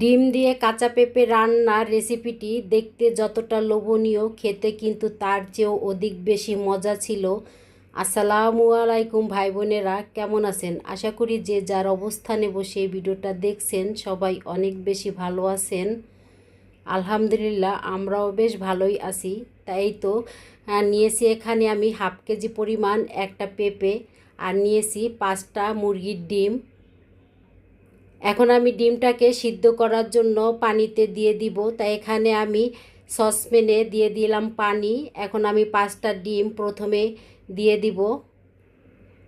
ডিম দিয়ে কাঁচা পেঁপে রান্নার রেসিপিটি দেখতে যতটা লোভনীয়, খেতে কিন্তু তার চেয়েও অধিক বেশি মজা ছিল। আসসালামু আলাইকুম ভাই বোনেরা কেমন আছেন? আশা করি যে যার অবস্থানে বসে এই ভিডিওটা দেখছেন, সবাই অনেক বেশি ভালো আছেন। আলহামদুলিল্লাহ, আমরাও বেশ ভালোই আছি। তাই তো নিয়েছি এখানে আমি হাফ কেজি পরিমাণ একটা পেঁপে, আর নিয়েছি পাঁচটা মুরগির ডিম। এখন আমি ডিমটাকে সিদ্ধ করার জন্য পানিতে দিয়ে দিব। তাই এখানে আমি সসপ্যানে দিয়ে দিলাম পানি। এখন আমি পাঁচটা ডিম প্রথমে দিয়ে দিব।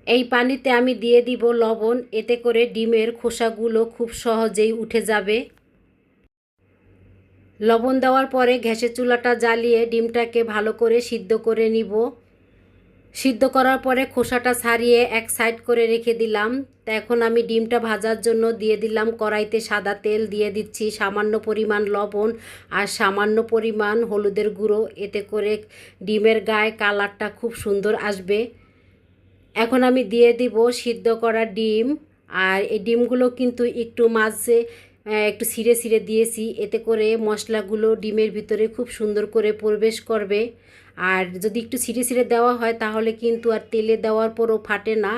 এই পানিতে আমি দিয়ে দিব লবণ। এতে করে ডিমের খোসাগুলো খুব সহজেই উঠে যাবে। লবণ দেওয়ার পরে গ্যাসের চুলাটা জ্বালিয়ে ডিমটাকে ভালো করে সিদ্ধ করে নিব। সিদ্ধ করার পরে খোসাটা ছাড়িয়ে এক সাইড করে রেখে দিলাম। তা এখন আমি ডিমটা ভাজার জন্য দিয়ে দিলাম কড়াইতে সাদা তেল দিয়ে দিচ্ছি, সামান্য পরিমাণ লবণ আর সামান্য পরিমাণ হলুদের গুঁড়ো। এতে করে ডিমের গায়ে কালারটা খুব সুন্দর আসবে। এখন আমি দিয়ে দিব সিদ্ধ করা ডিম আর এই ডিমগুলো কিন্তু একটু মাঝে একটু ছিঁড়ে ছিঁড়ে দিয়েছি। এতে করে মশলাগুলো ডিমের ভিতরে খুব সুন্দর করে প্রবেশ করবে। আর যদি একটু ছিঁড়ে ছিঁড়ে দেওয়া হয়, তাহলে কিন্তু আর তেলে দেওয়ার পরও ফাটে না।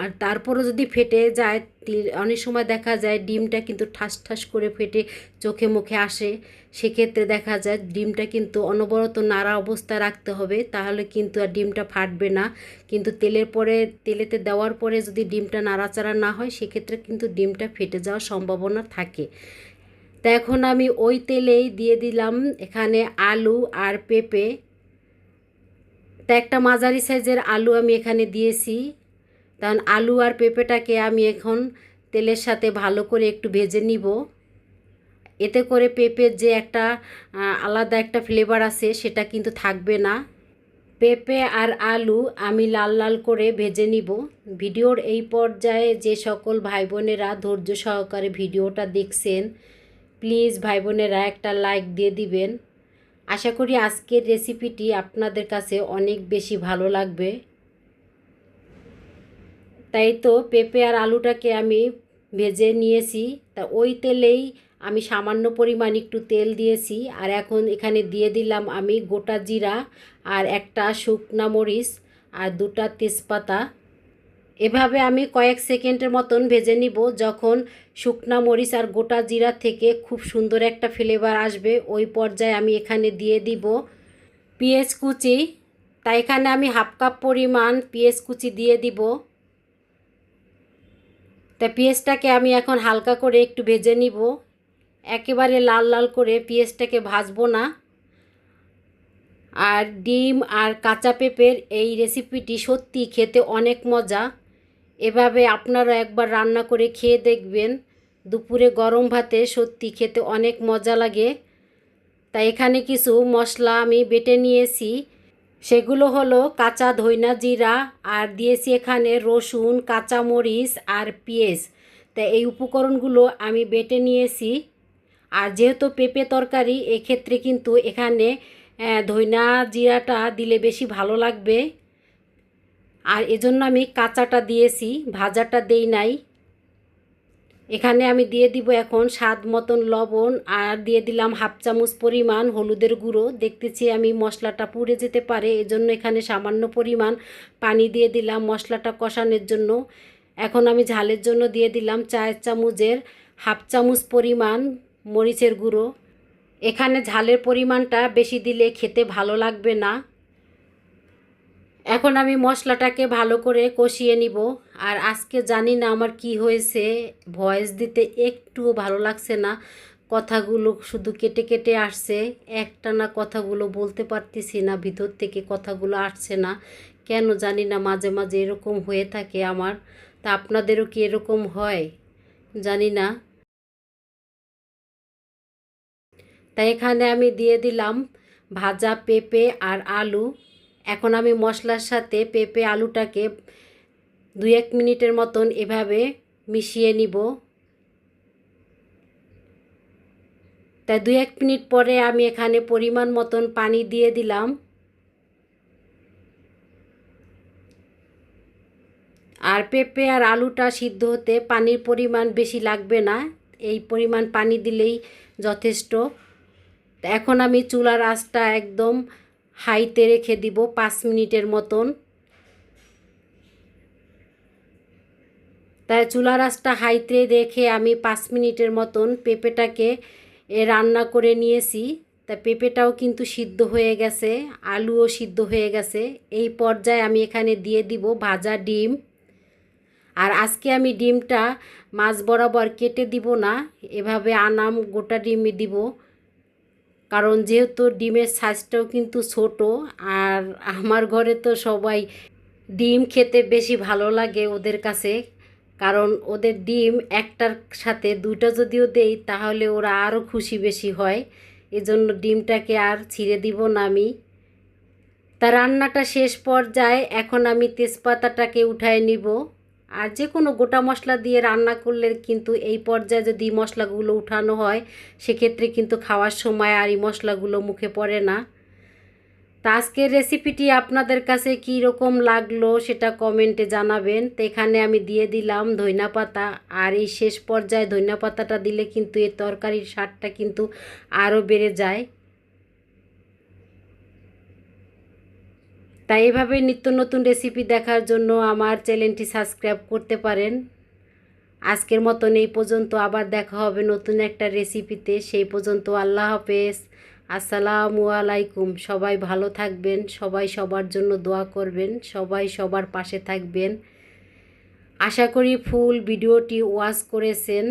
আর তারপরও যদি ফেটে যায় অনেক সময় দেখা যায় ডিমটা কিন্তু ঠাস ঠাস করে ফেটে চোখে মুখে আসে। সেক্ষেত্রে দেখা যায় ডিমটা কিন্তু অনবরত নাড়া অবস্থায় রাখতে হবে, তাহলে কিন্তু আর ডিমটা ফাটবে না। কিন্তু তেলের পরে, তেলেতে দেওয়ার পরে যদি ডিমটা নাড়াচাড়া না হয়, সেক্ষেত্রে কিন্তু ডিমটা ফেটে যাওয়ার সম্ভাবনা থাকে। তা এখন আমি ওই তেলেই দিয়ে দিলাম। এখানে আলু আর পেঁপে তা একটা মাঝারি সাইজের আলু আমি এখানে দিয়েছি। কারণ আলু আর পেঁপেটাকে আমি এখন তেলের সাথে ভালো করে একটু ভেজে নিব। এতে করে পেঁপের যে একটা আলাদা একটা ফ্লেভার আছে সেটা কিন্তু থাকবে না। পেঁপে আর আলু আমি লাল লাল করে ভেজে নিব। ভিডিওর এই পর্যায়ে যে সকল ভাই বোনেরা ধৈর্য সহকারে ভিডিওটা দেখছেন, প্লিজ ভাই বোনেরা একটা লাইক দিয়ে দিবেন। আশা করি আজকের রেসিপিটি আপনাদের কাছে অনেক বেশি ভালো লাগবে। তাই তো পেঁপে আর আলুটাকে আমি ভেজে নিয়েছি। তা ওই তেলেই আমি সামান্য পরিমাণ একটু তেল দিয়েছি। আর এখন এখানে দিয়ে দিলাম আমি গোটা জিরা আর একটা শুকনা মরিচ আর দুটা তেজপাতা। এভাবে আমি কয়েক সেকেন্ডের মতন ভেজে নিব, যখন শুকনা মরিচ আর গোটা জিরা থেকে খুব সুন্দর একটা ফ্লেভার আসবে, ওই পর্যায়ে আমি এখানে দিয়ে দিব পেঁয়াজ কুচি। তাই এখানে আমি হাফ কাপ পরিমাণ পেঁয়াজ কুচি দিয়ে দিব। তা পেঁয়াজটাকে আমি এখন হালকা করে একটু ভেজে নিব। একেবারে লাল লাল করে পেঁয়াজটাকে ভাজবো না। আর ডিম আর কাঁচা পেঁপের এই রেসিপিটি সত্যি খেতে অনেক মজা। এভাবে আপনারা একবার রান্না করে খেয়ে দেখবেন। দুপুরে গরম ভাতে সত্যি খেতে অনেক মজা লাগে। তাই এখানে কিছু মশলা আমি বেটে নিয়েছি। সেগুলো হলো কাঁচা ধইনা জিরা আর দিয়েছি এখানে রসুন কাঁচা মরিচ আর পেঁয়াজ। তা এই উপকরণগুলো আমি বেটে নিয়েছি। আর যেহেতু পেঁপে তরকারি, এক্ষেত্রে কিন্তু এখানে ধইনা জিরাটা দিলে বেশি ভালো লাগবে। আর এজন্য আমি কাঁচাটা দিয়েছি, ভাজাটা দেই নাই। এখানে আমি দিয়ে দিব এখন স্বাদ মতন লবণ আর দিয়ে দিলাম হাফ চামচ পরিমাণ হলুদের গুঁড়ো। দেখতেছি আমি মশলাটা পুড়ে যেতে পারে, এজন্য এখানে সামান্য পরিমাণ পানি দিয়ে দিলাম মশলাটা কষানোর জন্য। এখন আমি ঝালের জন্য দিয়ে দিলাম চায়ের চামচের হাফ চামচ পরিমাণ মরিচের গুঁড়ো। এখানে ঝালের পরিমাণটা বেশি দিলে খেতে ভালো লাগবে না। এখন আমি মশলাটাকে ভালো করে কষিয়ে নিব। আর আজকে জানি না আমার কি হয়েছে, ভয়েস দিতে একটুও ভালো লাগছে না। কথাগুলো শুধু কেটে কেটে আসছে। একটানা কথাগুলো বলতে পারতেছি না, ভিতর থেকে কথাগুলো আসছে না। কেন জানি না মাঝে মাঝে এরকম হয়ে থাকে আমার। তা আপনাদেরও কি এরকম হয়? জানি না। তাই এখানে আমি দিয়ে দিলাম ভাজা পেঁপে আর আলু। এখন আমি মশলার সাথে পেঁপে আলুটাকে দুই এক মিনিটের মতন এভাবে মিশিয়ে নিব। তাই দুই এক মিনিট পরে আমি এখানে পরিমাণ মতন পানি দিয়ে দিলাম। আর পেঁপে আর আলুটা সিদ্ধ হতে পানির পরিমাণ বেশি লাগবে না, এই পরিমাণ পানি দিলেই যথেষ্ট। এখন আমি চুলার আঁচটা একদম হাইতে রেখে দিব পাঁচ মিনিটের মতন। তাই চুলার আঁচটা হাইতে রেখে আমি পাঁচ মিনিটের মতন পেঁপেটাকে রান্না করে নিয়েছি। তা পেঁপেটাও কিন্তু সিদ্ধ হয়ে গেছে, আলুও সিদ্ধ হয়ে গেছে। এই পর্যায়ে আমি এখানে দিয়ে দিব ভাজা ডিম। আর আজকে আমি ডিমটা মাছ বরাবর কেটে দিব না, এভাবে আনাম গোটা ডিমই দিব। কারণ যেহেতু ডিমের সাইজটাও কিন্তু ছোট, আর আমার ঘরে তো সবাই ডিম খেতে বেশি ভালো লাগে ওদের কাছে। কারণ ওদের ডিম একটার সাথে দুইটা যদিও দেই, তাহলে ওরা আরও খুশি বেশি হয়। এজন্য ডিমটাকে আর ছিঁড়ে দিব না আমি। তা রান্নাটা শেষ পর্যায়ে এখন আমি তেজপাতাটাকে উঠায় নিব। আর যে কোনো গোটা মশলা দিয়ে রান্না করলে কিন্তু এই পর্যায়ে যদি মশলাগুলো উঠানো হয়, সেক্ষেত্রে কিন্তু খাওয়ার সময় আর এই মশলাগুলো মুখে পড়ে না। তা আজকের রেসিপিটি আপনাদের কাছে কী রকম লাগল সেটা কমেন্টে জানাবেন। তো এখানে আমি দিয়ে দিলাম ধইনা পাতা। আর এই শেষ পর্যায়ে ধইনা পাতাটা দিলে কিন্তু এই তরকারির স্বাদটা কিন্তু আরও বেড়ে যায়। তাই এভাবে নিত্য নতুন রেসিপি দেখার জন্য আমার চ্যানেলটি সাবস্ক্রাইব করতে পারেন। আজকের মতন এই পর্যন্ত, আবার দেখা হবে নতুন একটা রেসিপিতে সেই পর্যন্ত আল্লাহ হাফেজ। আসসালামু আলাইকুম। সবাই ভালো থাকবেন, সবাই সবার জন্য দোয়া করবেন, সবাই সবার পাশে থাকবেন। আশা করি ফুল ভিডিওটি ওয়াচ করেছেন।